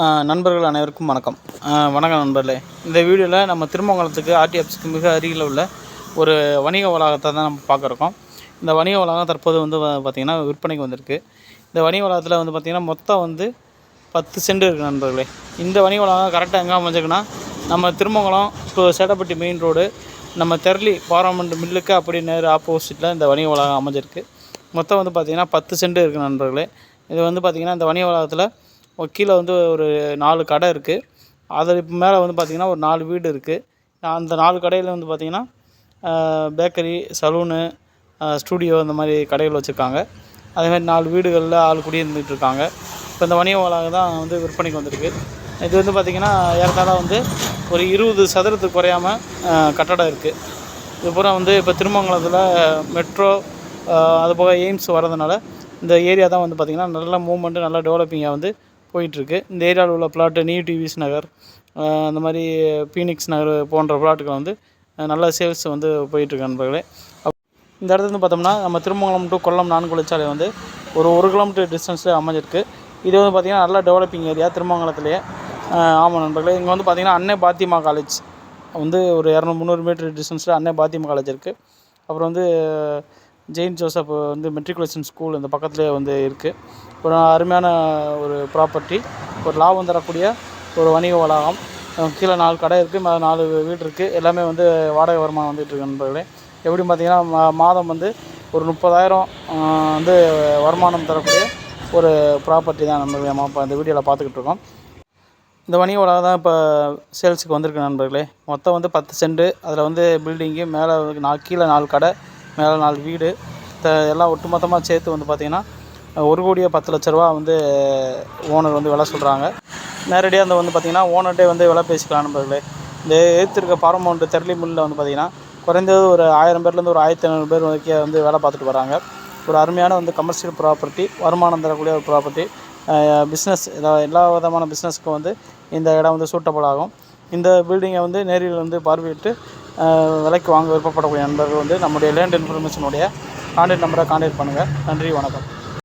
நண்பர்கள் அனைவருக்கும் வணக்கம். வணக்கம் நண்பர்களே. இந்த வீடியோவில் நம்ம திருமங்கலத்துக்கு ஆர்டிஎஃப்ஸுக்கு மிக அருகில் உள்ள ஒரு வணிக வளாகத்தை தான் நம்ம பார்க்குறோம் இந்த வணிக வளாகம் தற்போது வந்து பார்த்திங்கன்னா விற்பனைக்கு வந்திருக்கு. இந்த வணிக வளாகத்தில் வந்து பார்த்திங்கன்னா மொத்தம் வந்து பத்து சென்ட் இருக்குது நண்பர்களே. இந்த வணிக வளாகம் கரெக்டாக எங்கே அமைஞ்சிருக்குன்னா நம்ம திருமங்கலம் இப்போ சேட்டப்பட்டி மெயின் ரோடு நம்ம தெர்லி பாராமண்ட் மில்லுக்கு அப்படி நேர் ஆப்போசிட்டில் இந்த வணிக வளாகம் அமைஞ்சிருக்கு. மொத்தம் வந்து பார்த்திங்கன்னா பத்து சென்ட் இருக்குது நண்பர்களே. இது வந்து பார்த்திங்கன்னா இந்த வணிக வளாகத்தில் கீழே வந்து ஒரு நாலு கடை இருக்குது அதுக்கு மேலே வந்து பார்த்திங்கன்னா ஒரு நாலு வீடு இருக்குது அந்த நாலு கடையில் வந்து பார்த்திங்கன்னா பேக்கரி சலூனு ஸ்டூடியோ இந்த மாதிரி கடைகள் வச்சுருக்காங்க. அதேமாதிரி நாலு வீடுகளில் ஆள் குடியிருந்துட்டு இருக்காங்க. இப்போ இந்த வணிக வளாகம் தான் வந்து விற்பனைக்கு வந்திருக்கு. இது வந்து பார்த்திங்கன்னா ஏறத்தாழ வந்து ஒரு இருபது சதுரத்துக்கு குறையாமல் கட்டடம் இருக்குது இது வந்து இப்போ திருமங்கலத்தில் மெட்ரோ அதுபோக எய்ம்ஸ் வரதுனால இந்த ஏரியா தான் வந்து பார்த்திங்கன்னா நல்ல மூவ்மெண்ட்டு நல்லா டெவலப்பிங்காக வந்து போயிட்டுருக்கு. இந்த ஏரியாவில் உள்ள பிளாட்டு நியூ டிவிஸ் நகர் அந்த மாதிரி பீனிக்ஸ் நகர் போன்ற பிளாட்டுகள் வந்து நல்ல சேல்ஸ் வந்து போயிட்டுருக்கு நண்பர்களே. இந்த இடத்துல வந்து பார்த்தோம்னா நம்ம திருமங்கலம் டு கொல்லம் நான்குழிச்சாலை வந்து ஒரு ஒரு கிலோமீட்டர் டிஸ்டன்ஸில் அமைஞ்சிருக்கு. இது வந்து பார்த்திங்கன்னா நல்ல டெவலப்பிங் ஏரியா திருமங்கலத்திலேயே. ஆமாம் நண்பர்களே இங்கே வந்து பார்த்திங்கன்னா அன்னை பாத்திமா காலேஜ் வந்து ஒரு இரநூறு முந்நூறு மீட்டர் டிஸ்டன்ஸில் அன்னை பாத்திமா காலேஜ் இருக்குது அப்புறம் வந்து ஜெயின் ஜோசப் வந்து மெட்ரிகுலேஷன் ஸ்கூல் இந்த பக்கத்துலேயே வந்து இருக்குது ஒரு அருமையான ஒரு ப்ராப்பர்ட்டி ஒரு லாபம் தரக்கூடிய ஒரு வணிக வளாகம். கீழே நாலு கடை இருக்குது மேலே நாலு வீடு இருக்குது எல்லாமே வந்து வாடகை வருமானம் வந்துட்டு இருக்கு நண்பர்களே. எப்படின்னு பார்த்தீங்கன்னா மா மாதம் வந்து ஒரு முப்பதாயிரம் வந்து வருமானம் தரக்கூடிய ஒரு ப்ராப்பர்ட்டி தான் நண்பர்களே. இப்போ இந்த வீடியோவில் பார்த்துக்கிட்டு இருக்கோம். இந்த வணிக வளாகம் தான் இப்போ சேல்ஸுக்கு வந்திருக்கு நண்பர்களே. மொத்தம் வந்து பத்து சென்ட். அதில் வந்து பில்டிங்கு மேலே நாலு கீழே நாலு கடை மேலே நாலு வீடு. த எல்லாம் ஒட்டுமொத்தமாக சேர்த்து வந்து பார்த்திங்கன்னா ஒரு கோடியே பத்து லட்ச ரூபா வந்து ஓனர் வந்து விலை சொல்கிறாங்க நேரடியாக அந்த வந்து பார்த்திங்கன்னா ஓனர்கிட்டே வந்து விலை பேசிக்கலாம் நண்பர்களே. இந்த ஏற்றிருக்க பாரமௌண்ட் தெரளி மில்லில் வந்து பார்த்திங்கன்னா குறைந்தது ஒரு ஆயிரம் பேர்லேருந்து ஒரு ஆயிரத்தி ஐநூறு பேர் வரைக்கும் வந்து வேலை பார்த்துட்டு வராங்க. ஒரு அருமையான வந்து கமர்ஷியல் ப்ராப்பர்ட்டி வருமானம் தரக்கூடிய ஒரு ப்ராப்பர்ட்டி பிஸ்னஸ் எல்லா விதமான பிஸ்னஸ்க்கும் வந்து இந்த இடம் வந்து சூட்டபிள் ஆகும். இந்த பில்டிங்கை வந்து நேரில் வந்து பார்வையிட்டு விலைக்கு வாங்க விருப்பப்படக்கூடிய நண்பர்கள் வந்து நம்முடைய லேண்ட் இன்ஃபர்மேஷனுடைய கான்டாக்ட் நம்பரை கான்டாக்ட் பண்ணுங்கள் நன்றி வணக்கம்.